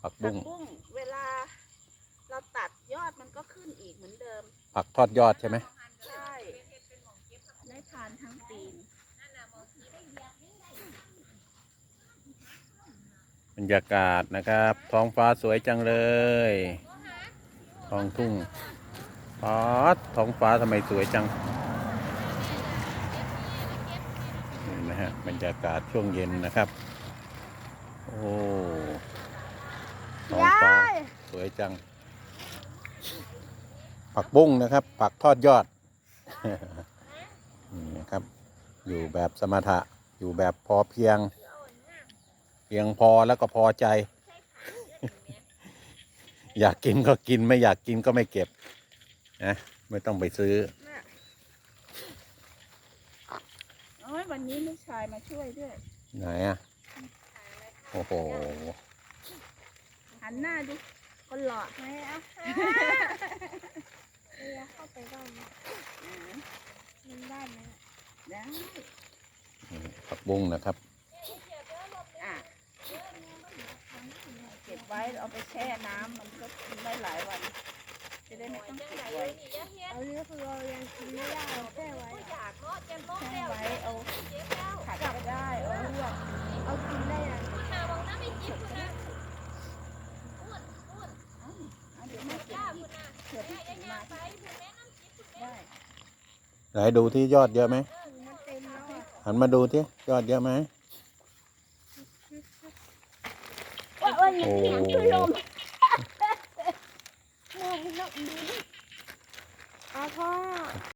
ผักผับุ้กงบุ้งเวลา เราตัดยอดมันก็ขึ้นอีกเหมือนเดิม ผักทอดยอดใช่ไหมใช่ได้ทานทั้งปีนบรรยากาศนะครับ ท้องฟ้าสวยจังเลยท้องทุ่งพอดท้องฟ้าทำไมสวยจังเห็นไหมฮะบรรยากาศช่วงเย็นนะครับ โอ้ ท้องฟ้า สวยจัง ผักบุ้งนะครับ ผักทอดยอด นี่นะครับ อยู่แบบสมถะ อยู่แบบพอเพียง เพียงพอแล้วก็พอใจ อยากกินก็กินไม่อยากกินก็ไม่เก็บ นะ ไม่ต้องไปซื้อน่ะโอ้ยวันนี้ลูกชายมาช่วยด้วย ไหนอะ โอ้โห หันหน้าดิคนหล่อไหนอะเรียเข้าไปได้ไหมมันได้ไหมได้นี่ผักบุ้งนะครับ อะเก็บไว้เอาไปแช่น้ำมันก็กินได้หลายวัน จะได้ไม่ต้องเก็บไว้ เอาเนื้อคือเรายังกินไม่ได้เราแค่ไว้ ไหนดูที่ยอดเยอะไหมหันมาดูที่ยอดเยอะไหมว่ามีอลพ่อ